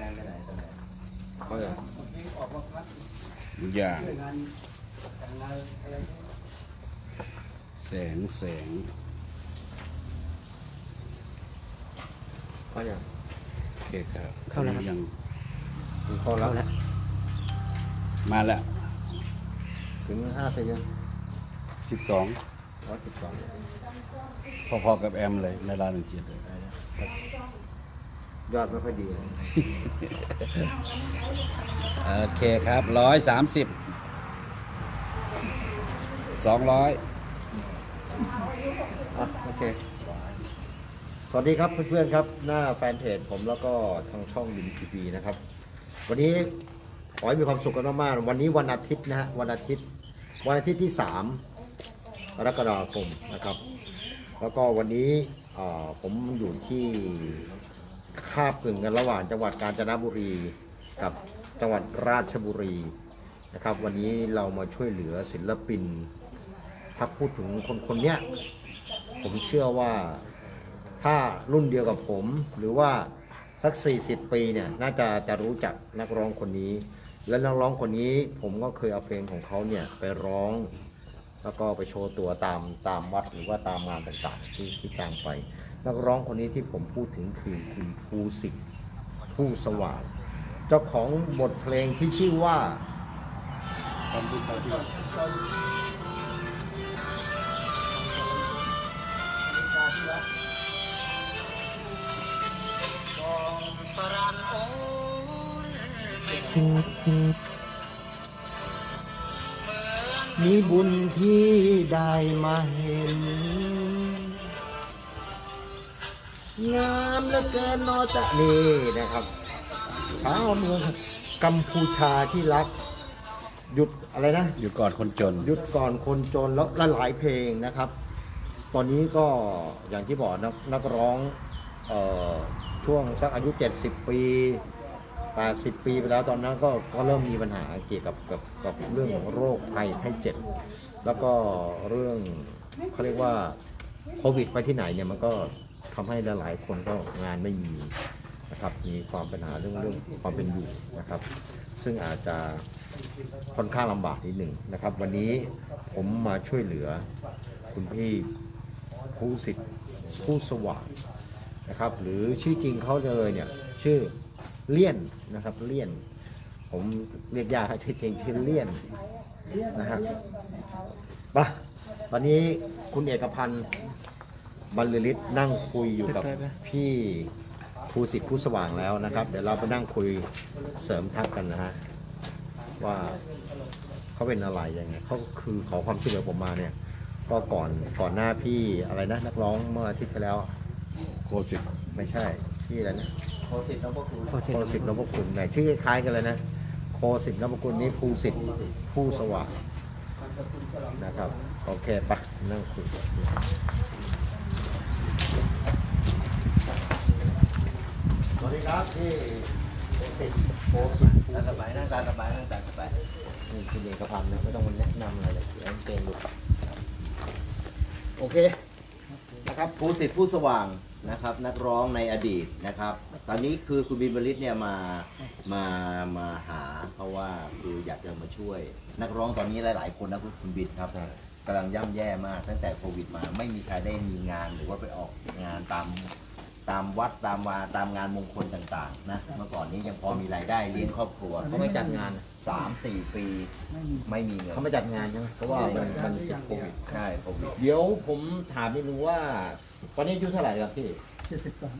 งานไปไหนตอนไหนเขาจะออกมาพักอย่างช่วยงานแต่งงานอะไรแสงแสงเขาจะโอเคครับเข้าแล้วครับ ยังเขาแล้วแล้ว มาแล้วถึงห้าสิบยังสิบสองร้อยสิบสองพอๆกับแอมเลยในร้านหนึ่งเกียรติเลย ยอดไม่ค่อยดีเลยโอเคครับร้อยสามสิบสองร้อยอะโอเค สวัสดีครับเพื่อนๆครับ หน้าแฟนเพจผมแล้วก็ทางช่องดินทีวีนะครับ วันนี้ขอให้มีความสุขกันมากๆวันนี้วันอาทิตย์นะฮะวันอาทิตย์ วันอาทิตย์ที่สามกรกฎาคมนะครับ แล้วก็วันนี้เอ่อผมอยู่ที่ คาบกึ่งกันระหว่างจังหวัดกาญจนบุรีกับจังหวัดราชบุรีนะครับ วันนี้เรามาช่วยเหลือศิลปินถ้าพูดถึงคนคนเนี้ยผมเชื่อว่าถ้ารุ่นเดียวกับผม หรือว่าสัก 40 ปีเนี่ยน่าจะจะรู้จักนักร้องคนนี้ และนักร้องคนนี้ผมก็เคยเอาเพลงของเขาเนี่ยไปร้อง แล้วก็ไปโชว์ตัวตามตามวัดหรือว่าตามงานต่างๆที่ที่จ้างไป นักร้องคนนี้ที่ผมพูดถึงคือคุณภูสิทธิ์ผู้สว่างเจ้าของบทเพลงที่ชื่อว่ามีบุญที่ได้มาเห็น งามเหลือเกินนอจะนี่นะครับชาวเมืองกัมพูชาที่รัก หยุดอะไรนะอยู่ก่อนคนจน หยุดก่อนคนจนแล้วละหลายเพลงนะครับ ตอนนี้ก็อย่างที่บอกนักนักร้องเออช่วงสักอายุ 70 ปี 80 ปีไปแล้วตอนนั้นก็ก็เริ่มมีปัญหาเกี่ยวกับกับกับเรื่องของโรคภัยไข้เจ็บ แล้วก็เรื่องเขาเรียกว่าโควิดไปที่ไหนเนี่ยมันก็ ทำให้หลายๆคนก็งานไม่มีนะครับมีความปัญหาเรื่องเรื่องความเป็นอยู่นะครับ ซึ่งอาจจะค่อนข้างลำบากนิดหนึ่งนะครับ วันนี้ผมมาช่วยเหลือคุณพี่ผู้สิทธิ์ผู้สว่างนะครับ หรือชื่อจริงเขาเลยเนี่ยชื่อเลี่ยนนะครับเลี่ยน ผมเรียกยากครับชื่อจริงชื่อเลี่ยนนะฮะปะตอนนี้คุณเอกพันธ์ บรรลือฤทธิ์นั่งคุยอยู่กับพี่ภูสิทธิ์ผู้สว่างแล้วนะครับ เดี๋ยวเราไปนั่งคุยเสริมทักกันนะฮะว่าเขาเป็นอะไรยังไงเขาคือขอความช่วยเหลือผมมาเนี่ย ก็ก่อนก่อนหน้าพี่อะไรนะนักร้องเมื่ออาทิตย์ที่แล้ว โคสิบไม่ใช่พี่อะไรนะโคสิทธิ์น้องพวกคุณโคสิทโคธิ์สิทธิ์นพคุณไหนชื่อคล้ายๆกันเลยนะโคสิทธิ์นพคุณนี้ภูสิทธิ์ผู้สว่างนะครับโอเคปะนั่งคุย สวัสดีครับพี่โพสต์โคสิทธิ์นั่งสบายนั่งตาสบายนั่งตาสบายนี่คุณเอกพันธ์นะไม่ต้องมาแนะนำอะไรเลยเดี๋ยวเกงดูโอเคนะครับผู้สิทธิ์ผู้สว่างนะครับ นักร้องในอดีตนะครับ ตอนนี้คือคุณบินบริษเนี่ยมามามาหา เพราะว่าคืออยากจะมาช่วย นักร้องตอนนี้หลาย ๆ คนนะคุณบินครับกำลังย่ำแย่มาก ตั้งแต่โควิดมาไม่มีใครได้มีงานหรือว่าไปออกงานตาม ตามวัดตามวาตามงานมงคลต่างๆนะเมื่อก่อนนี้ยังพอมีรายได้เลี้ยงครอบครัวเขาไม่จัดงานสามสี่ปีไม่มีเงินเขาไม่จัดงานใช่ไหมเพราะว่ามันมันติดโควิดใช่โควิดเดี๋ยวผมถามนิดนึงว่า ตอนนี้อายุเท่าไหร่ครับพี่เจ็ดสิบสอง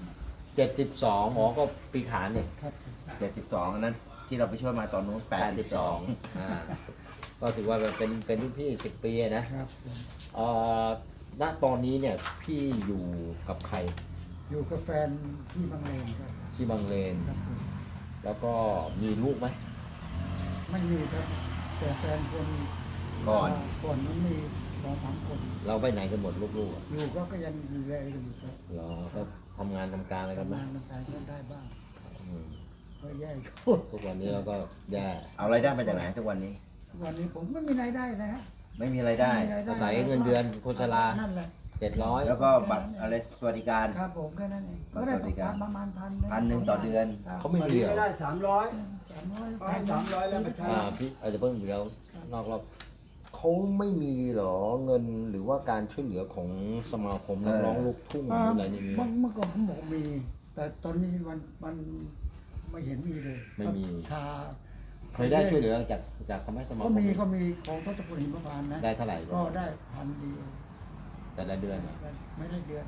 เจ็ดสิบสองหมอก็ปีขานเนี่ยครับเจ็ดสิบสองอันนั้นที่เราไปช่วยมาตอนนู้นแปดสิบสองอ่าก็ถือว่าเป็นเป็นรุ่นพี่สิบปีนะครับผมเอ่อณตอนนี้เนี่ยพี่อยู่กับใคร อยู่กับแฟนที่บางเลนครับที่บางเลน ครับผมแล้วก็มีลูกไหม ไม่มีครับ แต่แฟนคนก่อนก่อนนั้นมีสองสามคนเราไปไหนกันหมดลูกๆอะอยู่ก็ก็ยังดูแลอยู่ครับเหรอก็ทำงานทำการอะไรกันไหมทำงานทำการก็ได้บ้างอืมก็แย่อยู่ ทุกวันนี้เราก็แย่เอารายได้มาจากไหนทุกวันนี้ วันนี้ผมไม่มีรายได้นะฮะไม่มีรายได้ม่มีรายอาศัยเงินเดือนโคชรานั่นแหละ เจ็ดร้อยแล้วก็บัตรอะไรสวัสดิการ ครับผมแค่นั้นเองบัตรสวัสดิการ ประมาณพันพันหนึ่งต่อเดือน เขาไม่มีเหรอได้สามร้อยสามร้อยให้สามร้อยแล้วไปใช้อ่าพี่อาจจะเพิ่มอยู่แล้วนอกรอบเขาไม่มีเหรอเงินหรือว่าการช่วยเหลือของสมาคมนักร้องลูกทุ่งหรืออะไรนี่มีเมื่อเมื่อก่อนผมบอกมี แต่ตอนนี้มันมันไม่เห็นมีเลยไม่มีชาเคยได้ช่วยเหลือจากจากคำให้สมาคก็มมีก็มีของพระตะกุหิมพานต์นะได้เท่าไหร่ก็ได้พันเดียว แต่ละเดือนอะไม่ได้เดือน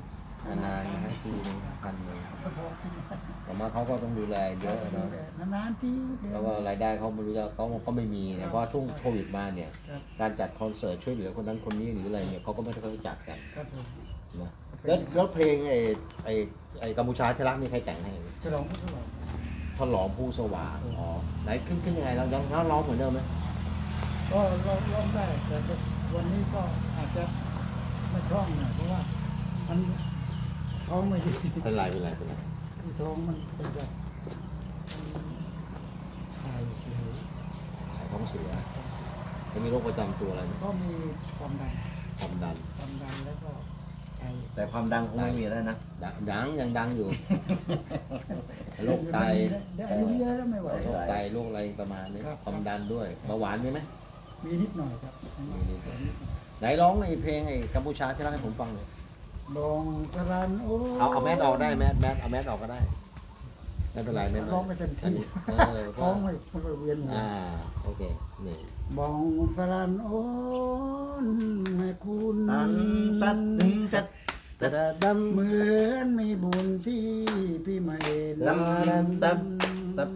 นานๆให้ทีนึงพันหนึ่งก็พอที่จะแต่ว่าเขาก็ต้องดูแลเยอะเนาะนานๆที่เดือนแล้วก็รายได้เขาไม่รู้จะเขาก็ไม่มีนะเพราะว่าช่วงโควิดมาเนี่ยครับการจัดคอนเสิร์ตช่วยเหลือคนนั้นคนนี้หรืออะไรเนี่ยเขาก็ไม่ได้ค่อยรู้จักกันครับผมนะแล้วแล้วเพลงไอ้ไอ้ไอ้กัมพูชาที่รักมีใครแต่งให้ฉลองพุทธวรรษฉลองผู้สว่างอ๋อไหนขึ้นขึ้นยังไงเรายังร้องเหมือนเดิมไหมก็ร้องร้องได้แต่วันนี้ก็อาจจะไม่คล่องหน่อยเพราะว่ามันท้องไม่ดีเป็นไรเป็นไรเป็นไรคือท้องมันเป็นแบบถ่ายเฉยขายท้องเสียจะมีโรคประจำตัวอะไรไหมก็มีความดันความดัน ความดันแล้วก็ไตแต่ความดังคงไม่มีแล้วนะ ดังดังยังดังอยู่ โรคไตได้อายุเยอะแล้วไม่ไหว โรคไตโรคอะไรประมาณนี้ครับ ความดันด้วยเบาหวานมีไหมมีนิดหน่อยครับมีนิดหน่อย ไหนร้องไอ้เพลงไอ้กัมพูชาที่รักให้ผมฟังหน่อยบองสรันโอ้เอาเอาแมสออกได้แมสแมสเอาแมสออกก็ได้ไม่เป็นไรไม่เป็นไรร้องไม่เต็มอันที่นี้เออเพท้อราะงไม่มันก็เวียนหัวอ่าโอเคนี่บองสรันโอ้นแม่คุณตันตัดตึงตัดตัดดำเหมือนมีบุญที่พี่ไม่ได้ดำดำตับตับ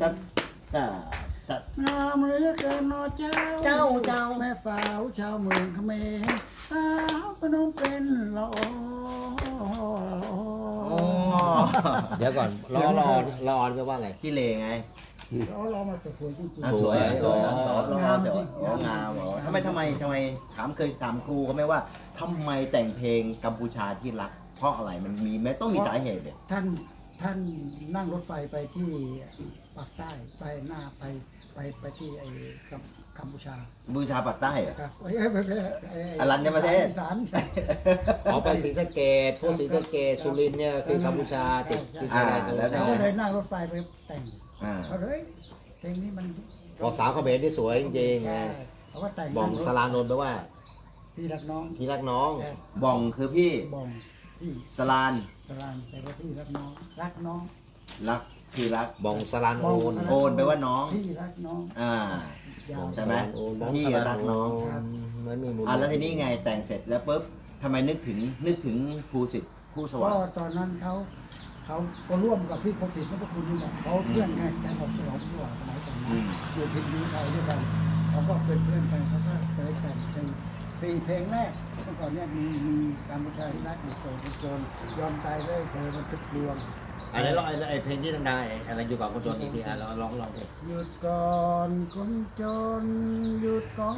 ตับตับตับ งามเหลือเกินเนอเจ้า เจ้าเจ้า แม่สาวชาวเมืองเขมรสาวพนมเป็นละออเดี๋ยวก่อนรอรอรอแปลว่าอะไรขี้เลไงเราเรามาจะสวยจริง อะๆสวยสวยสวยอ๋อรอรอเสียวอ๋องามเหรอทำไมทำไมทำไมถามเคยถามครูเขาไหมว่าทำไมแต่งเพลงกัมพูชาที่รัก เพราะอะไรมันมีไหมต้องมีสาเหตุเนี่ย ท่าน ท่านนั่งรถไฟไปที่ปากใต้ไปหน้าไปไปไปที่ไอ้กัมกัมพูชาบูชาปากใต้เหรอ ครับเอ้ยเอ้ยเอ้ยเอ้ยเอ้ยอรัญญประเทศ อีสานอีสานเอาไปศรีสะเกดพวกศรีสะเกดสุรินทร์เนี่ยคือกัมพูชาติดติดชายแดนกัมพูแล้วชาเขาก็เลยนั่งรถไฟไปแต่งอ่า เขาเลยเพลงนี้มันบอกสาวเขมรนี่สวยจริงๆไงใช่เขาก็แต่งบอกสลานนท์แปลว่าพี่รักน้องพี่รักน้อง แต่บ่องคือพี่บองพี่สลาน สรานแต่ว่าพี่รักน้องรักน้องรักคือรักบองสลานโอนโอนแปลว่าน้อง พี่รักน้องอ่า ยาวใช่ไหมโอนบองพี่สลานรักโอน้องนเหมันมีมูลอะแล้วทีนี้ไงแต่งเสร็จแล้วปุ๊บทำไมนึกถึงนึกถึงภูสิทธิ์ผู้สก็ว่างตอนนั้นเขาเขาก็ร่วมกับพี่โคสิทธิ์นพคุณนี่แหละเขาเพื่อนกันแต่ผมฉลองผู้ว่าสมัยก่อนนะอยู่พิมพ์ไทยด้วยกันเขาก็เป็นเพื่อนกันเขาก็เคยแต่งเพลงสี่เพลงแรก เมื่อก่อนเนี่ยมีมีการบูชาที่รักอยู่โจรโจรยอมตายเลยเธอมันทึกดวงอะไรร้องไอ้ไอ้เพลงที่ดังๆไอ้อะไรอยู่กับคนจนอีกทีอะลองลองลองดิหยุดก่อนคนจนหยุดก่อ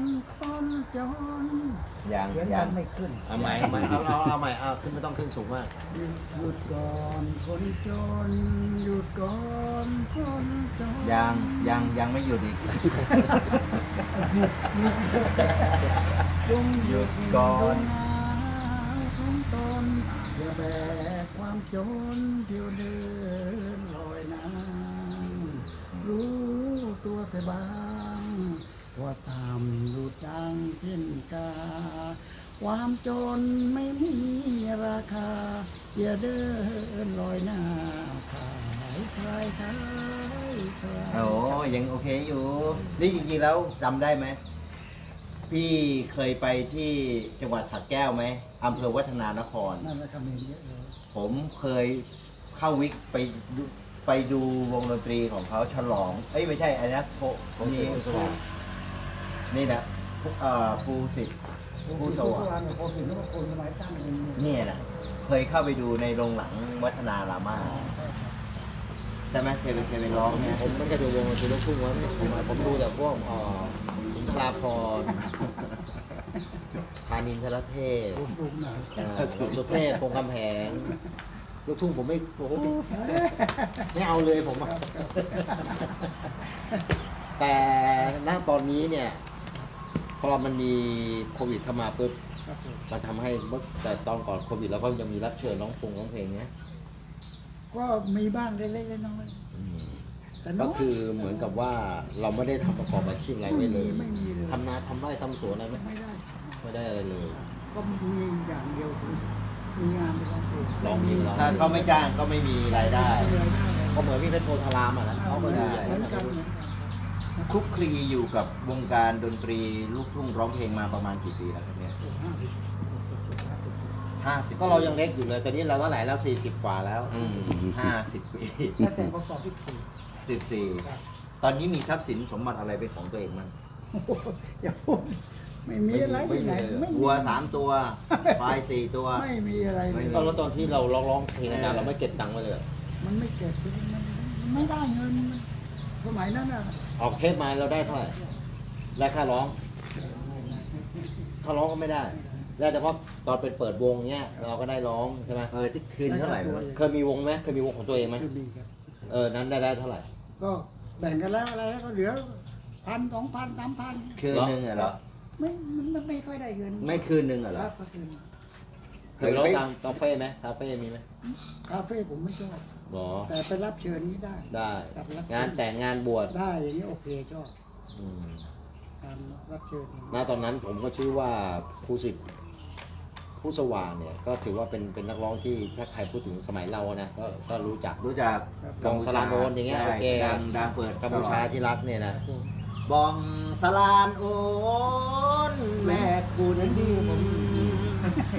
นคนจนอย่างเสียงอย่ายังงไม่ขึ้น เอาใหม่เอาใหม่เอาเอาเอาใหม่เอาขึ้นไม่ต้องขึ้นสูงมากหยุดหยุดก่อนคนจนหยุดก่อนคนจนยังยังยังไม่หยุดอีก จงหยุดก่อนดวงนาของตนอย่าแบกความจนเที่ยวเดินลอยน้ำรู้ตัวเสียบ้างว่าตามดูจังเช่นกา ความจนไม่มีราคาอย่าเดินลอยหน้าขายใครขายใครโอ้ยังโอเคอยู่ นี่จริงๆแล้วจำได้ไหม พี่เคยไปที่จังหวัดสระแก้วไหมอำเภอวัฒนานคร นั่นแหละคำเห็นเยอะเลยผมเคยเข้าวิกไปดูไปดูวงดนตรีของเขาฉลอง เอ้ยไม่ใช่อันนี้โคของนี่เสียงสว่างนี่นะผู้เอ่อภูสิทธิ์ ผู้สว่างผู้โคสิทธิ์แล้วก็คนสมัยตั้งเองเนี่ยนะเคยเข้าไปดูในโรงหนังวัฒนารามา ใช่ไหมเคยไปเคยไปร้องเนี่ยผมไม่เคยดูวงดนตรีลูกทุ่งวะผมผมดูแต่พวกเอ่อสุนทราพรณ์ธานินทรเทพผมดูหน่อยเอ่อสุเทพพงษ์กำแพงลูกทุ่งผมไม่โอ้โหไม่เอาเลยผมอะแต่ณตอนนี้เนี่ย พอมันมีโควิดเข้ามาปุ๊บมันทำให้แต่ตอนก่อนโควิดแล้วก็ยังมีรับเชิญร้องพงร้องเพลงเนี้ย ก็มีบ้างเล็กๆน้อยๆแต่น้ก็อย คือเหมือนกับว่าเราไม่ได้ทำประกอบอาชีพอะไรไว้เลยไม่มีเลย ทำนาทำไร่ทำสวนอะไรไหมไม่ได้ ไม่ได้อะไรเลย ก็มีอย่างเดียวคือมีงานไปร้องเพลงร้องเพลงถ้าเขาไม่จ้างก็ไม่มีรายได้ มีรายได้เลยก็เหมือนพี่เพชรโพธารามอะนะเขาก็ดูใหญ่เหมือนนะกันเหมือนกันคลุกคลีอยู่กับวงการดนตรีลูกทุ่งร้องเพลงมาประมาณกี่ปีแล้วครับเนี่ยห้าสิบ ห้าสิบก็เรายังเล็กอยู่เลยตอนนี้เราเท่าไหร่แล้ว40กว่าแล้วอืมห้าสิบปีตั้งแต่พศที่สี่สิบสี่ตอนนี้มีทรัพย์สินสมบัติอะไรเป็นของตัวเองมั้งโอ้โหอย่าพูดไม่มีอะไรที่ไหนเลยไม่มีวัวสามตัวควายสี่ตัว ไม่มีอะไรเลยตอนแล้วตอนที่เราร้องร้องเพลงอาจารย์เราไม่เก็บตังค์ไว้เลยเหรอมันไม่เก็บมันมันไม่ได้เงินมันสมัยนั้นอะออกเทปมาเราได้เท่าไหร่ได้ค่าร้องค่าร้องก็ไม่ได้ ได้แต่เพราะตอนเป็นเปิดวงเนี้ยเราก็ได้ร้องใช่ไหมเออที่คืนเท่าไหร่วะเคยมีวงไหมเคยมีวงของตัวเองไหมคือดีครับ เออนั้นได้ได้เท่าไหร่ ก็แบ่งกันแล้วอะไรแล้วก็เหลือพันสองพันสามพันคืนหนึ่งเหรอไม่มันมันไม่ค่อยได้เงินไม่คืนหนึ่งเหรคอ รับก็คือเคยร้องตามคาเฟ่ไหมคาเฟ่มีไหมคาเฟ่ผมไม่ชอบหรอแต่ไปรับเชิญนี้ได้ ได้ครับรับ งานแต่งงานบวชได้อย่างนี้โอเคชอบอืมการรับเชิญ ณตอนนั้นผมก็ชื่อว่าครูสิทธิ์ ผู้สว่างเนี่ยก็ถือว่าเป็นเป็นนักร้องที่ถ้าใครพูดถึงสมัยเรานะก็ก็รู้จักรู้จักบองสลานโอนอย่างเงี้ยใช่โอเคดังดังเปิดกัมพูชาที่รักเนี่ยนะผมบองสลานโอนแม่คุณ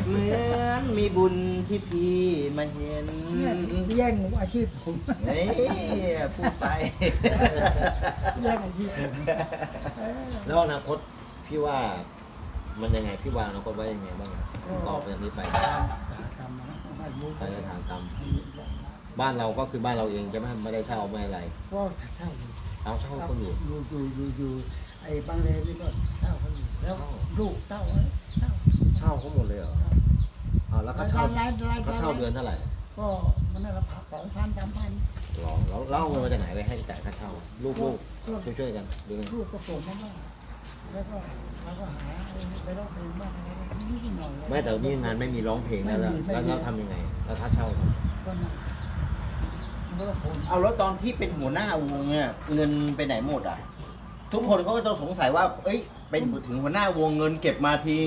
เหมือนมีบุญที่พี่มาเห็นเนี่ยแย่งอาชีพผมนี่พูดไปแย่งอาชีพผมเออแล้วอนาคตพี่ว่า มันยังไงพี่วางอนาคตไว้ยังไงบ้างอะต่อไปจากนี้ไปอุตสาหกรรมนะบ้านยุคไปในทางตามบ้านเราก็คือบ้านเราเองจะไม่ไม่ได้เช่าไม่อะไรก็เช่าอยู่เอาเช่าคนอยู่อยู่อยู่อยู่อยู่ไอ้บางเลนนี่ก็เช่าเขาอยู่แล้วลูกเต้าไว้เช่าเช่าเขาหมดเลยเหรอเอาแล้วเขาเช่ารายรายเขาเช่าเดือนเท่าไหร่ก็มันน่าจะพักสองพันสามพันหรอแล้วแล้วเอาเงินมาจากไหนไปให้จ่ายค่าเช่าลูกลูกช่วยช่วยๆกันดูกันลูกก็ส่งมาบ้าง แล้วก็เราก็หาไปร้องเพลงบ้างอะไรนิดหน่อยไม่แต่นี่งานไม่มีร้องเพลงแล้วแล้วไม่มีแล้วไม่มีเราทำยังไงแล้วถ้าเช่าทำ ก็นั่นมันก็คนเอาแล้วตอนที่เป็นหัวหน้าวงเนี่ยเงินไปไหนหมดอะ ทุกคนเขาก็ต้องสงสัยว่า เอ้ย เป็นถึงหัวหน้าวงเงินเก็บมาที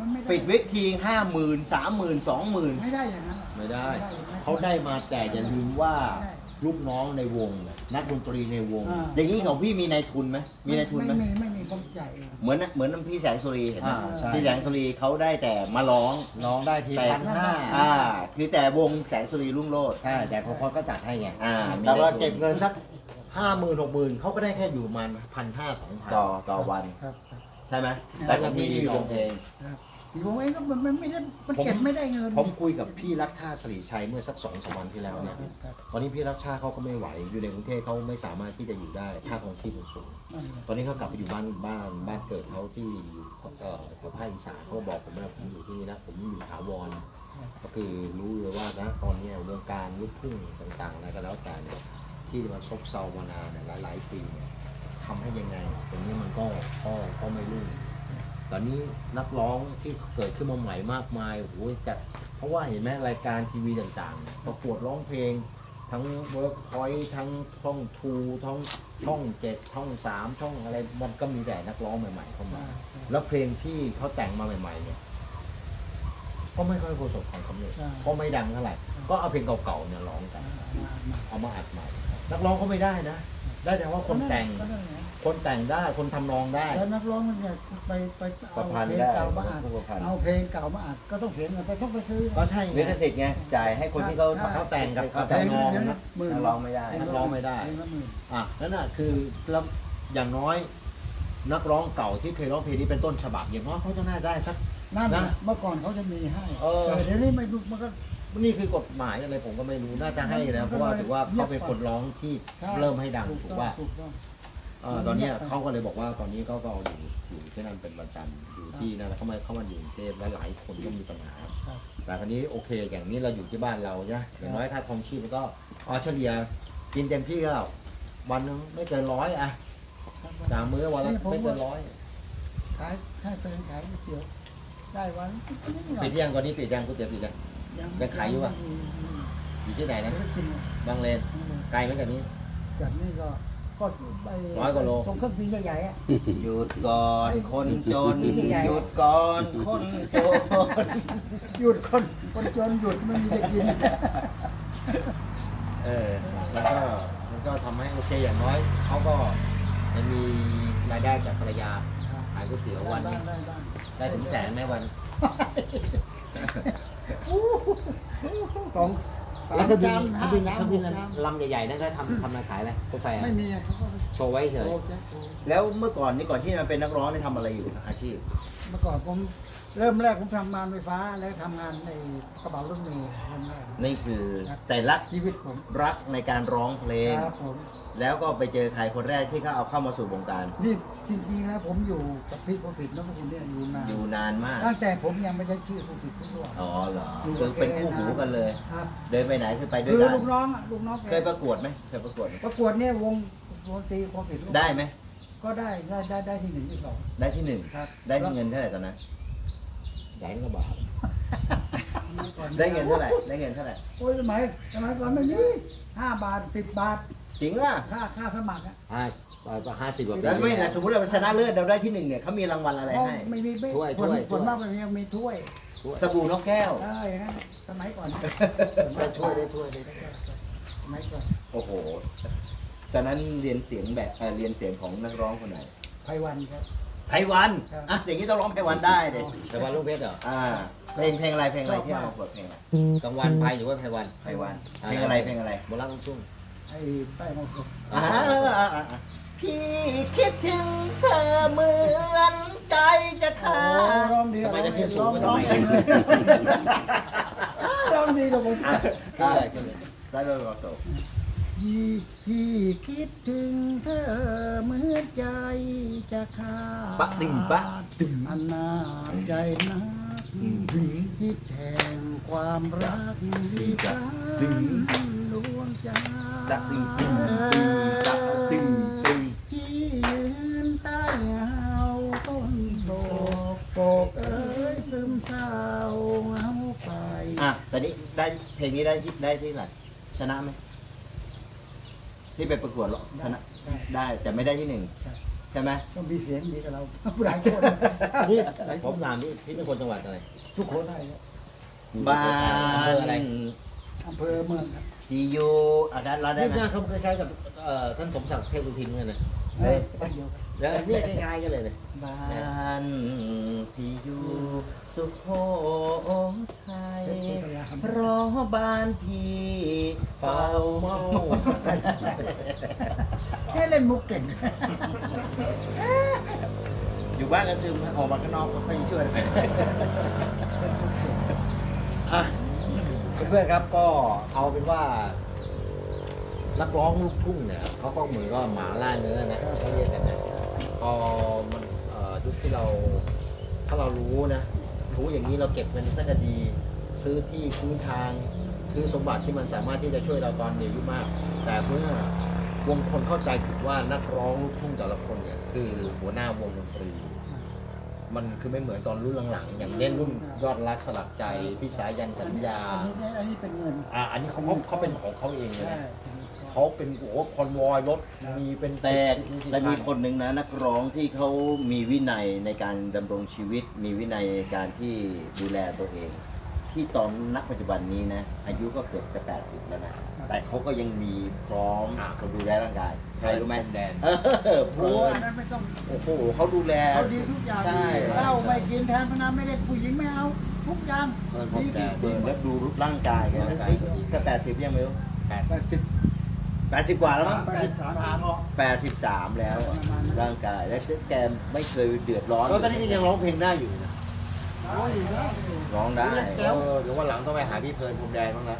มันไม่ได้ปิดเวทีห้าหมื่นสามหมื่นสองหมื่นไม่ได้อย่างนั้นไม่ได้ไม่ได้ เขาได้มาแต่อย่าลืมว่า ไม่ได้ ลูกน้องในวง นักดนตรีในวง อ่า อย่างนี้ของพี่มีนายทุนไหมมีนายทุนไหมไม่มีไม่มีผมจ่ายเอง เหมือนเหมือนพี่แสงสุรีเห็นไหมอ่าใช่ พี่แสงสุรีเขาได้แต่มาร้องน้องได้ทีแต่พันห้าอ่า คือแต่วงแสงสุรีรุ่งโรจน์ ใช่แต่พอเขาก็จัดให้ไงอ่ามี แต่ว่าในทุนเก็บเงินสักห้าหมื่นหกหมื่นเขาก็ได้แค่อยู่ประมาณพันห้าสองพัน ต่อต่อวัน ครับครับใช่ไหมแต่ของพี่นี่อยู่วงเองครับ ที่ผมเองก็มันมันไม่ได้มันผมเก็บไม่ได้เงินผมคุยกับพี่รักชาติสลีชัยเมื่อสักสองสามวันที่แล้วเนี่ยครับตอนนี้พี่รักชาติเขาก็ไม่ไหวอยู่ในกรุงเทพเขาไม่สามารถที่จะอยู่ได้ค่าของชีพมันสูง นั่นแหละตอนนี้เขากลับไปอยู่บ้านบ้านบ้านเกิดเขาที่เอ่อแถวภาคอีสานเขาบอกผมว่าผมอยู่ที่นี่นะผมอยู่ถาวรก็คือรู้เลยว่านะตอนเนี้ยวงการลูกทุ่งต่างๆอะไรก็แล้วแต่เนี่ยที่มันซบเซามานานเนี่ยหลายๆปีเนี่ยทำให้ยังไงตรงนี้มันก็ก็ก็ไม่รุ่ง ตอนนี้นักร้องที่เกิดขึ้นมาใหม่มากมายโอ้โหจัดเพราะว่าเห็นไหมรายการทีวีต่างๆ ประกวดร้องเพลง ทั้งเวิร์กพอยทั้งช่องทูทั้งช่องเจ็ดช่องสามช่องอะไรมันก็มีแต่นักร้องใหม่ ๆ เข้ามา แล้วเพลงที่เขาแต่งมาใหม่ ๆ เนี่ยก็ไม่ค่อยประสบความสำเร็จใช่ก็ไม่ดังเท่าไหร่ก็เอาเพลงเก่าๆเนี่ยร้องกัน เอามาอัดใหม่ นักร้องก็ไม่ได้นะ ได้แต่ว่าคนแต่ง ก็นั่นแหละคนแต่งได้คนทำนองได้ แล้วนักร้องมันเนี่ยไปไปปเอาระพันธ์เพลงได้เก่ามาอัดผู้ประพันธ์ เอาเพลงเก่ามาอัดก็ต้องเสียเงินไปต้องไปซื้อ ก็ใช่ลิขสิทธิ์ไงจ่ายให้คนที่เขาใช่เขาแต่งกับเขาเพลแต่งงนองเดี๋ยวนะ หมื่นนักร้องไม่ได้ นักร้องไม่ได้ เพลงละหมื่นอะนั่นน่ะคือแล้วอย่างน้อย นักร้องเก่าที่เคยร้องเพลงนี้เป็นต้นฉบับ อย่างน้อยเขาจะน่าได้สัก นั่นนะเมื่อก่อนเขาจะมีให้เออ แต่เดี๋ยวนี้ไม่รู้มันก็ นี่คือกฎหมายอะไรผมก็ไม่รู้น่าจะให้นะเพราะว่าถือว่าเขาเป็นคนร้องที่ใช่เริ่มให้ดังถูถูกต้องว่าถูกต้อง เอ่อตอนเนี้ยเขาก็เลยบอกว่าตอนนี้เขาก็อยู่อยู่ที่นั่นเป็นประจำอยู่ที่นั่นแล้วเขามาเขามาอยู่กรุงเทพและหลายคนก็มีปัญหา ครับ แต่คราวนี้โอเคอย่างนี้เราอยู่ที่บ้านเราใช่ไหมอย่างน้อยค่าครองชีพมันก็อ๋อเฉลี่ยกินเต็มที่ก็วันหนึงไม่เกินร้อยอะสามมื้อวันละไม่เกินร้อยขายให้แฟนขายก๋วยเตี๋ยวได้วันนิดหน่อปิยดยังก่อนนี้ปิดยังก๋วยเตี๋ยวปิดยัง ยังขายอยู่ปะอยู่ที่ไหนนะไม่ได้กินเลยบางเลนไกลไหมกันนี้จากนี้ก็ก็ไปร้อยกว่าโลตรงเครื่องบินใหญ่ๆอะหยุดก่อนคนจนใหญ่ๆหยุดก่อนคนจนหยุดคนคนจนหยุดไม่มีจะกินเออแล้วก็มันก็ทำให้โอเคอย่างน้อยเขาก็จะมีรายได้จากภรรยาขายก๋วยเตี๋ยววันหได้นึ่งได้ได้ได้ถึงแสนไหมวัน ของแล้วก็บินจานถ้าบินห้าถ้าบินจานลำใหญ่ๆนั่นก็ทำทำมาขายอะไรกาแฟไม่มีอะเขาก็โชว์ไว้เฉยโอเคแล้วเมื่อก่อนนี่ก่อนที่มันเป็นนักร้องนี่ทำอะไรอยู่อาชีพ เมื่อก่อนผม เริ่มแรกผมทำงานไฟฟ้าแล้วทำงานในกระเป๋ารถเมล์เริ่มแรก นี่คือครับ แต่รักชีวิตผมรักในการร้องเพลง ครับผมแล้วก็ไปเจอใครคนแรกที่เขาเอาเข้ามาสู่วงการ นี่จริงๆแล้วผมอยู่กับพี่โคสิตนพคุณเนี่ยอยู่นานอยู่นานมาก ตั้งแต่ผมยังไม่ใช่ชื่อโคสิตทุกตัวอ๋อเหรอคือเป็นคู่หูกันเลย ครับเดินไปไหนคือไปด้วคืยอกัน ลูกน้องอะลูกน้องแกเคยประกวดไหมเคยประกวดไหมประกวดเนี่ยวงวงดนตรีโคสิตได้ไหมก็ได้ได้ได้ได้ที่หนึ่งที่สองได้ที่หนึ่งครับ ได้ที่เงินเท่าไหร่ตอนนั้น แสนกว่าบาทก่อนได้เงินเท่าไหร่ได้เงินเท่าไหร่โอ้ยสมัยสมัยก่อนไม่มีห้าบาทสิบบาทจริงป่ะค่าค่าสมัครอะห้าห้าสิบกว่าปีแล้วไม่นะสมมติเราชนะเลิศเราได้ที่หนึ่งเนี่ยเขามีรางวัลอะไรเพราะให้ ไม่มีไม่ถ้วยส่วนถ้วย ส่วนถ้วยมากไม่มีมีถ้วยสบู่นกแก้ว เอออย่างนั้นสมัยก่อนได้ถ้วยได้ถ้วยได้สมัยก่อนโอ้โหตอนนั้นเรียนเสียงแบบเอ่อเรียนเสียงของนักร้องคนไหนไพวันครับ ไพวันครับอะอย่างนี้ต้องร้องไพวันได้เลยไพวันลูกเพชรเหรออ่าเพลงเพลงอะไรเพลงอะไรที่เอาเปิดเพลงอะไรกลางวันไพหรือว่าไพวันไพวันเพลงอะไรเพลงอะไรโบราณลูกทุ่งไอ้ใต้มงกุฎอ่าอ่าอ่าอ่าพี่คิดถึงเธอเหมือนใจจะขาดร้องดีทำไมจะขึ้นสูงร้องทำไมร้องดีกับผมอะก็เลยก็เลยได้เลยรอโซ พี่พี่คิดถึงเธอเหมือนใจจะขาดปะติ่งปะติ่งอันนาจใจนักคิดแห่งความรักที่ฉันดวงใจ ตะติ่งติงตะติงติงที่ยืนใต้เงาต้นโศกโศกเอ้ยซึมเศร้าเหงาไป อะตอนนี้ได้เพลงนี้ได้ที่ได้ที่ไหนชนะไหม ที่ไปประกวดหรอชนะได้แต่ไม่ได้ที่หนึ่งใช่ไหมต้องมีเสียงดีกับเราผู้หลายคนนี่ผมถามนี่พี่เป็นคนจังหวัดอะไร ทุกคนได้ครับบ้าอำเภออะไร นอำเภอเมืองครับ ที่อยู่อาจารย์เราได้นี่ไหมหน้าเขาคล้ายๆกับเอ่อท่านสมศักดิ์เทพบุญทินเหมือนกันนะ เฮ้ยบ้านเดียวกันแล้วอันนี่คล้ายๆกันเลยเลยบ้านที่อยู่สุโขทัยรอบ้านพี่เฝ้าเมาแค่เล่นมุกเก่ง อยู่บ้านก็ซึมนะออกมาข้างนอกก็ค่อยช่วยเลยอะเพื่อนๆครับก็เอาเป็นว่า นักร้องลูกทุ่งเนี่ยเขาก็เหมือนก็หมาล่าเนื้อนะเขาเรียกกันนะพอมันเอ่อยุคที่เราถ้าเรารู้นะรู้อย่างนี้เราเก็บเงินสักจะดี ซื้อที่ซื้อทาง ซื้อสมบัติที่มันสามารถที่จะช่วยเราตอนมีอายุมาก แต่เมื่อวงคนเข้าใจผิดว่านักร้องลูกทุ่งแต่ละคนเนี่ยคือหัวหน้าวงดนตรี มันคือไม่เหมือนตอนรุ่นหลังๆ อย่างเล่นรุ่นยอดรักสลักใจพี่สายันสัญญา อันนี้อันนี้เป็นเงิน อะอันนี้เขาเขาเขาเป็นของเขาเองเลยใช่นะเขาเป็นโอ้โหคอนวอยรถมีเป็นแต่แต่มีคนหนึ่งนะนักร้องที่เขามีวินัยในการดำรงชีวิต มีวินัยในการที่ดูแลตัวเอง ที่ตอนนักปัจจุบันนี้นะ อายุก็เกือบจะ80แล้วนะ แต่เขาก็ยังมีพร้อมเขาดูแลร่างกายใครรู้ไหมแดน เออเพโอ้ลิอันนนั้นไม่ต้องโอ้โหเขาดูแลเขาดีทุกอย่างใช่ เหล้าไม่กินแทนพนันไม่ได้ผู้หญิงไม่เอาทุกอย่างเออผมแต่เบิร์นแล้วดูรูปร่างกายแกร่างกายก็ดีก็แปดสิบยังไม่รู้แปดแปดสิบแปดสิบกว่าแล้วมั้งแปดสิบสามแปดสิบสามแล้วประมาณนั้น ร่างกายแล้วแกไม่เคยเดือดร้อน ก็ตอนนี้ยังร้องเพลงได้อยู่นะโอ้ยแล้ว ร้องได้เออเดี๋ยววันหลังต้องไปหาพี่เพลินพรมแดงบ้างนะ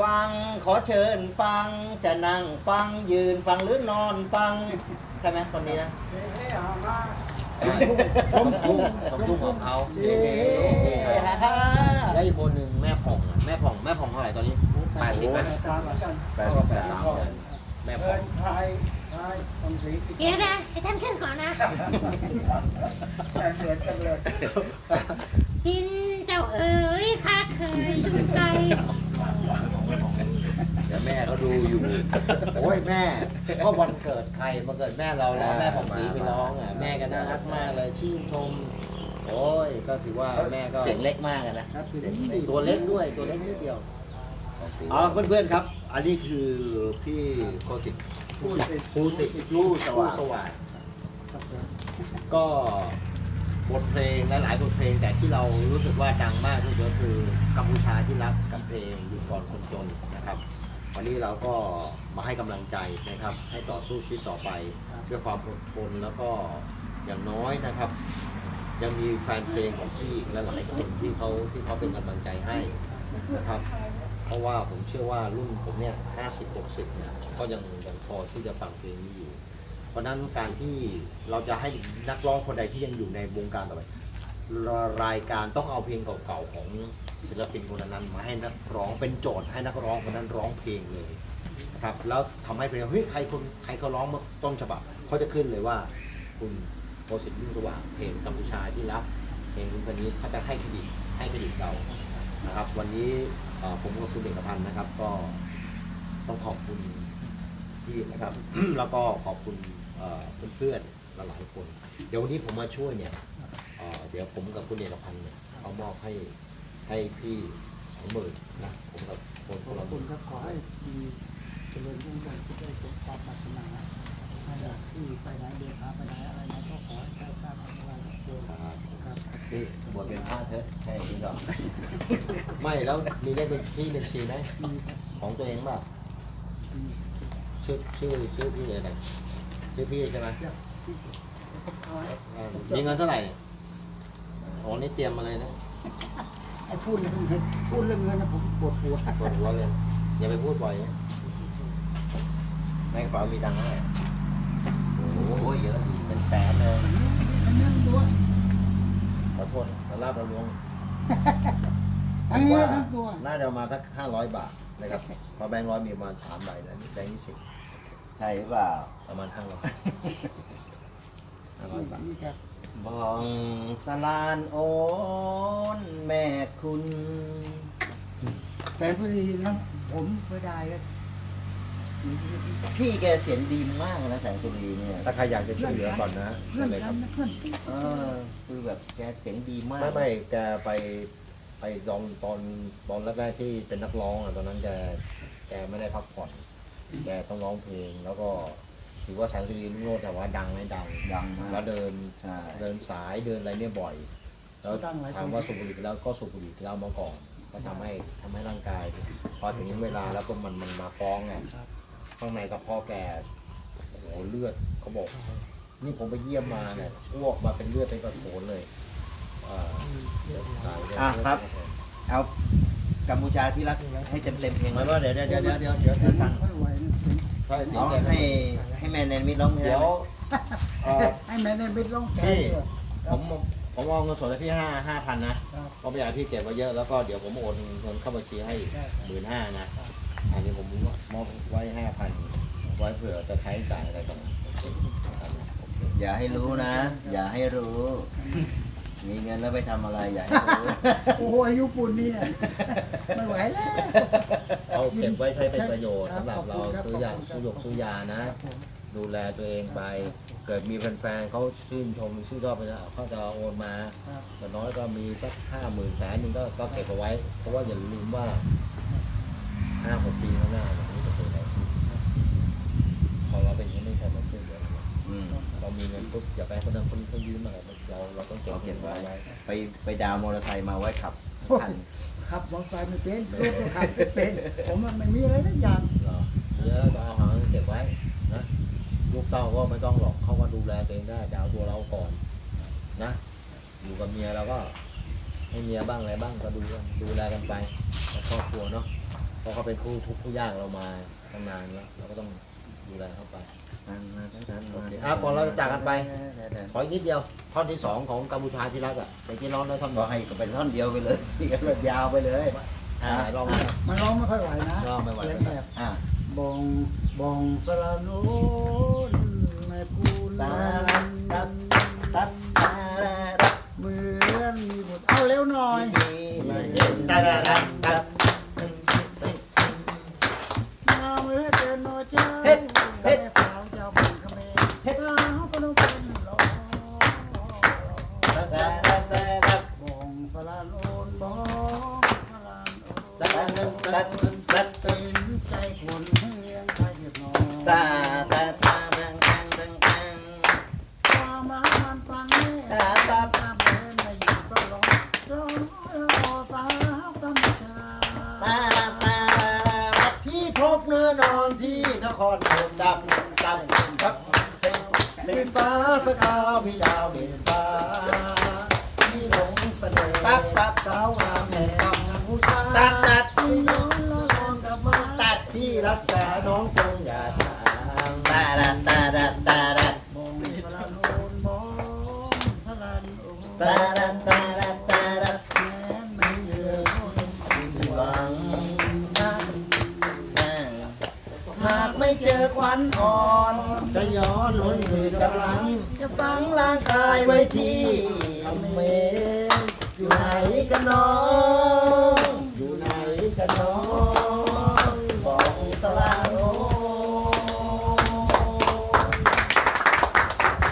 ฟังขอเชิญฟังจะนั่งฟังยืนฟังหรือนอนฟังใช่ไหมคนนี้นะผมทุ่งผมทุ่งของเขาเย้แล้วอีกคนหนึ่งแม่ผ่องอะแม่ผ่องแม่ผ่องเท่าไหร่ตอนนี้แปดสิบไหมตามกันแปดก็สิบแปดสาสามมเดือนแม่เดิผ่อง นทายทายต้องสีเดี๋ยวนะให้ท่านขึ้นก่อนนะแต่เหมือนกันเลยดินเจ้าเอ๋ยข้าเคยอยู่ไกลเดี๋ยวแม่เขาดูอยู่ โอ้ยแม่ก็วันเกิดใครมาเกิดแม่เราแล้วแม่ผมสีไปร้องอะแม่ก็น่ารักมากเลยชื่นชมโอ้ยก็ถือว่าแม่ก็เสียงเล็กมากอะนะครับเสียงเล็กตัวเล็กด้วยตัวเล็กนิดเดียวเอาละเพื่อนๆครับ อันนี้คือพี่โคสิต ผู้ผู้สิทธิ์ผู้สว่างสว่างก็บทเพลงหลายๆบทเพลงแต่ที่เรารู้สึกว่าดังมากที่สุดก็คือกัมพูชาที่รักกับเพลงหยุดก่อนคนจนนะครับ วันนี้เราก็มาให้กำลังใจนะครับ ให้ต่อสู้ชีวิตต่อไปด้วยความอดทนแล้วก็อย่างน้อยนะครับ ยังมีแฟนเพลงของพี่อีกหลายคนที่เขาที่เขาเป็นกำลังใจให้นะครับ เพราะว่าผมเชื่อว่ารุ่นผมเนี่ยห้าสิบหกสิบเนี่ยก็ยังยังพอที่จะฟังเพลงนี้อยู่ เพราะนั้นการที่เราจะให้นักร้องคนใดที่ยังอยู่ในวงการต่อไปรรายการต้องเอาเพลงเก่าๆของศิลปินคนนั้นมาให้นักร้องเป็นโจทย์ให้นักร้องคนนั้นร้องเพลงเลยนะครับแล้วทำให้เพลงเฮ้ยใครคนใครเขาร้องมาต้นฉบับเขาจะขึ้นเลยว่า คุณโปรสิทธิ์รุ่งสว่างเพลงกัมพูชาที่รักเพลงคนนี้เขาจะให้เครดิตให้เครดิตเรานะครับ วันนี้ ผมกับคุณเอกพันธ์นะครับ ก็ต้องขอบคุณที่นะครับ แล้วก็ขอบคุณเพื่อนๆหลายๆคน เดี๋ยววันนี้ผมมาช่วยเนี่ยเดี๋ยวผมกับคุณเอกพันธ์เนี่ยเอามอบให้ให้พี่สองหมื่นนะผมกับคนขอบคุณนครับขอให้มีเจริญรุ่งเรืองที่ได้สมความปรารถนาที่ไปไหนเดินทางไปไหนอะไรไหนก็ขอให้ได้ตามอะไร นครับครับนี่บทเป็นพระเถอะแค่นี้หรอกไม่แล้วมีเลขเป็นพี่บัญชีไหมมีครับของตัวเองเปล่ามีชื่อชื่อชื่อพี่อะไรนะชื่อพี่ใช่ไหมอยากที่ผมเอาให้เอ่อมีเงินเท่าไหร่เนี่ยอ๋อนี่เตรียมมาเลยนะไอ้พูดเรื่องเงินพูดเรื่องเงินนะผมปวดหัวปวดหัวเลยอย่าไปพูดบ่อยนะในกระเป๋ามีตังค์เท่าไหร่โอ้โหเยอะเป็นแสนเลย อันนั้นตัวขอโทษเราลาบเราลวงทั้งเนื้อทั้งตัวน่าจะประมาณสักห้าร้อยบาทนะครับเพราะแบงค์ร้อยมีประมาณสามใบแล้วนี่แบงค์ยี่สิบใช่หรือเปล่าประมาณห้าร้อยห้าร้อยบาทนี่ครับบองสลานโอนแม่คุณ แต่พอดีนะผมไม่ได้ก็ พี่แกเสียงดีมากนะแสงสุรีเนี่ยถ้าใครอยากจะช่วยเหลือก่อนนะเพื่อนเลยกัครันบนะเพื่อนพี่เออคือแบบแกเสียงดีมากไม่ไม่แกไปไปตอนตอนตอนแรกๆที่เป็นนักร้องอะตอนนั้นแกแกไม่ได้พักผ่อนแกต้องร้องเพลง แล้วก็ถือว่าแสงสุรีรุ่งโรจน์แต่ว่าดังไม่ดังดังมากแล้วเดิน ใช่เดินสายเดินอะไรเนี่ยบ่อย แล้วถามว่าสูบบุหรี่ไปแล้วก็สูบบุหรี่ไปแล้วมาก่อนก็ทำให้ทำให้ร่างกาย พอถึงเวลาแล้วก็มันมันมาฟ้องไง ข้างในกระเพาะแกโอ้โหเลือดเขาบอก นี่ผมไปเยี่ยมมาเนี่ยอ้วกมาเป็นเลือดเป็นกระโถนเลยอ่าตายเลยอะครับ เอากัมพูชาที่รักให้เต็มเต็มๆเพลงไม่ว่าเดี๋ยวเดี๋ยวเดี๋ยวเดี๋ยวเดี๋ยวเดี๋ยวฟังไม่ไหวนะใช่เสียเอางแกให้ให้แมนแนนมิดร้องเพลงเดี๋ยวเอ่อให้แม่ในบิดลงแก พี่เถอะผมผมเอาเงินสดให้พี่ห้าห้าพันนะครับก็ไม่อยากให้พี่เก็บไว้เยอะแล้วก็เดี๋ยวผมโอนเงินเข้าบัญชีให้หมื่นห้านะ อันนี้ผมมอบไว้ห้าพันไว้เผื่อจะใช้จ่ายอะไรต่างๆโอเคครับโอเคอย่าให้รู้นะ อย่าให้รู้ มีเงินแล้วไปทำอะไรอย่าให้รู้ โอ้โหอายุปุ่นเนี่ยไม่ไหวแล้ว เอาเก็บไว้ใช้เป็นประโยชน์ครับสำหรับเราขอบคุณครับซื้อยาขอบคุณครับซื้อยกซื้อยานะครับผมดูแลตัวเองไป เกิดมีแฟนๆเขาชื่นชมชื่นชอบไปแล้วเขาจะโอนมาครับแต่น้อยก็มีสักห้าหมื่นแสนหนึ่งก็ก็เก็บเอาไว้ เพราะว่าอย่าลืมว่า ห้าหกปีข้างหน้าเนี่ยมันจะเกิดอะไรขึ้นพอเราเป็นอย่างนี้ไม่ใช่มาช่วยเหลือเราอืมเรามีเงินปุ๊บอย่าไปให้คนนั้นคนนี้เขายืมมาเราเราต้องเก็บเราเก็เก็บบไว้ไว้ไปไปดาวน์มอเตอร์ไซค์มาไว้ขับทันขับมอเตอร์ไซค์ไม่เป็นรถก็ขับไม่เป็น ผมมันไม่มีอะไรทุกอย่างเหรอเยอะเราเอาหางเก็บไว้นะลูกเต้าก็ไม่ต้องหรอกเขาก็ดูแลตัวเองได้แต่เอาตัวเราก่อนนะอยู่กับเมียเราก็ให้เมียบ้างอะไรบ้างก็ดูกันดูแลกันไปกับครอบครัวเนาะ เพราะเขาเป็นผู้ทุกข์ผู้ยากเรามาตั้งนานแล้วเราก็ต้องดูแลเขาไป โอเคอะก่อนเราจะจากกันไป ขออีกนิดเดียวท่อนที่สองของกัมพูชาที่รักอะเป็นที่ร้องได้ท่อนก็บอกให้ก็เป็นท่อนเดียวไปเลยสิกันแบบยาวไปเลยอ่าลองมันร้องไม่ค่อยไหวนะร้องไม่ไหวเสียงแบบอะบองบองสลาโนนแม่กูตาลันตับตับตาดาดาเหมือนมีบทเอาเร็วหน่อยมาเมื่อ เจ้าเฮ็ดเฮ็ดสาวเจ้าบังเขมรเฮ็ดเราก็ต้องเป็นหลอบงสลาโลนบ่งสลานโอนเป็นใจคนเฮียงใจเหียบร้อยตาตาตาตั นครพนดำดำครับเป็นฟ้าสกาวพี่ดาวเด่นฟ้าพี่หลงเสน่ห์ปักปักสาวงามแห่งกำนูชาตัดตัดที่น้องละครกลับมาตัดที่รักแต่น้องคงอย่า อควันอ่อน จะย้อนหนุนคือกำลัง จะฟังร่างกายไว้ที่อเมรอยู่ไหนกันน้อง อยู่ไหนกันน้องบอกสลาโอ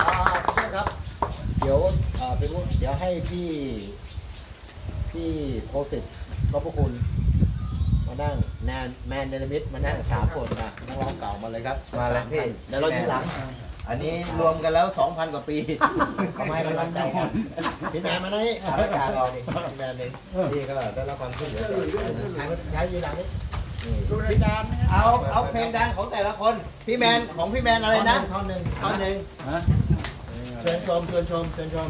อ่าใช่ครับ เดี๋ยวอ่าเป็นเดี๋ยวให้พี่ พี่โพสิตขอบพระคุณ มานั่ง แนนแมนเนลมิดมานั่งสามคนนะนักร้องเก่ามาเลยครับมาเลยพี่เดี๋ยวเราทีหลัง อันนี้รวมกันแล้ว 2,000 กว่าปีทำไมกำลังใจกันพี่แมนมาหน่อยรายการเราดิพี่แมนนี่พี่ก็ได้รับความช่วยเหลือจากใช้ใช้ยีหลังนี่นี่ดูรายการนะเอาเอาเพลงดังของแต่ละคน พี่แมนของพี่แมนอะไรนะท่อนหนึ่งท่อนหนึ่งเชิญชมเชิญชมเชิญชม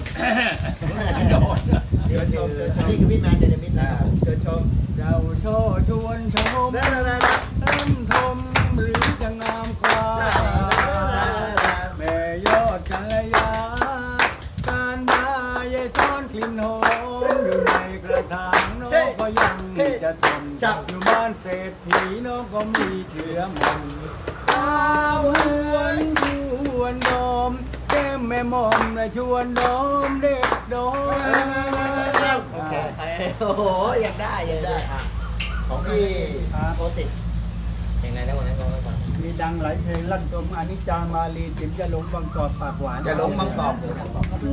เชิญชมเชิญชมนี่คือพี่แมนเดนมิดนะครับเชิญชม เจ้าโชชวนชมได้ได้ได้เริ่มทมหรือจะงามความแม่ยอดกัลยาการมายายซ้อนกลิ่นหอมอยู่ในกระถางน้องก็ยังจะทนจับอยู่บ้านเศรษฐีน้องก็มีเชื้อมันสาวหวนชวนดมแก้มแม่มอมและชวนดมเด็กดม โอเคโอ้โหอยากได้อยากได้อะของพี่โพสิตยังไงนะวันนั้นร้องให้ฟังมีดังหลายเพลงลั่นตมอนิจจามาลีจิมจะหลงบางกอกปากหวานจะลงมังกร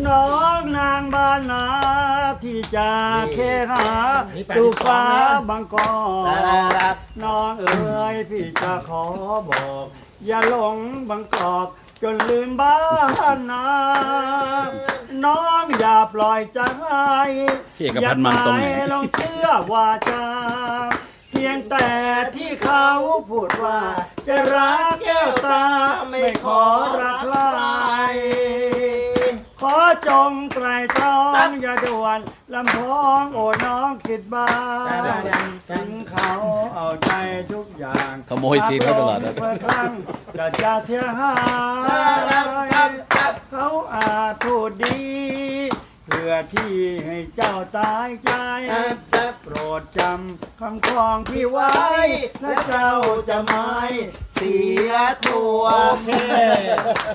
น้องนางบ้านนาที่จะเคหานี่ตูฟ้า82นะบางกอลากลาลาน้องเอ๋ยพี่จะขอบอก อย่าหลงบางกอก จนลืมบ้านนาน้องอย่าปล่อยใจพี่เอกพันธ์มันตรงไหน อย่าปลองเชื่อว่าจะเพียงแต่ที่เขาพูดว่า จะรักแก้วตาไม่ขอรักใครข อจงไตรตรองอย่าด่วนลำพองโอ้น้องคิดบ้างถึงเขาเอาใจทุกอย่างขโมยซีนเขาตลอดนะเพื่อครั้งจะจะเสียหายเขาอาจพูดดีเพื่อที่ให้เจ้าตายใจ โปรดจำคำคองพี่ไว้ และเจ้าจะไม่เสียตัวโอเค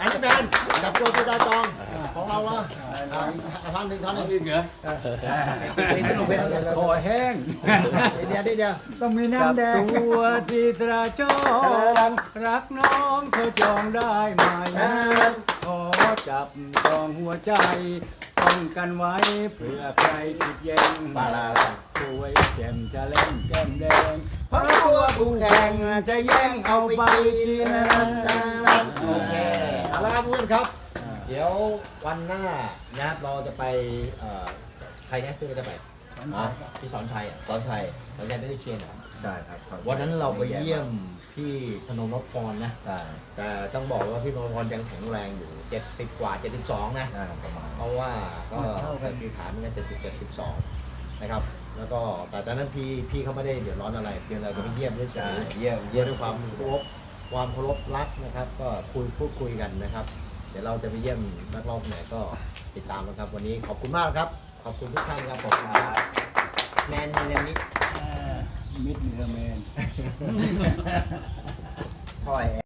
อันนี้แมนจับตัวตัวจาจองของเราเหรออะท่อนหนึ่งท่อนหนึ่งนี่เหรอคอแห้งนิดเดียวนิดเดียวต้องมีจับน้ำแดงตัวที่ตราจองรักน้องเธอจองได้ไหมขอจับจองหัวใจป้อ งกันไว้เพื่อใครติดเย็นบาลาลาสวยแจ่มจะเล่นแก้มแดงเพราะกลัวผู้แข่งจะแย่งเอาไปกินโอเคเอาละครับเพื่อนครับ เดี๋ยววันหน้านะครับเราจะไปเอ่อใครเนี่ยที่เราจะไปอะพี่สอนชัยอะตอนชัยสอนชัยไม่ได้เชียร์เหรอใช่ครับวันนั้นเราไปเยี่ยมพี่ธนงนพพรนะใช่แต่ต้องบอกว่าพี่ธนงนพพรยังแข็งแรงอยู่ 70กว่า72นะใช่ประมาณ เพราะว่าก็แค่พี่ขามันก็70 72นะครับ แล้วก็แต่ตอนนั้นพี่พี่เขาไม่ได้เดือดร้อนอะไรเพียงเราจะไปเยี่ยมด้วยใจเยี่ยมเยี่ยมด้วยความเคารพความเคารพรักนะครับ ก็คุยพูดคุยกันนะครับ เดี๋ยวเราจะไปเยี่ยมนักร้องคนไหนก็ติดตามนะครับ วันนี้ขอบคุณมากครับ ขอบคุณทุกท่านครับขอบคุณครับแมนเนลมิดมิดเนื้อแมน พ่อย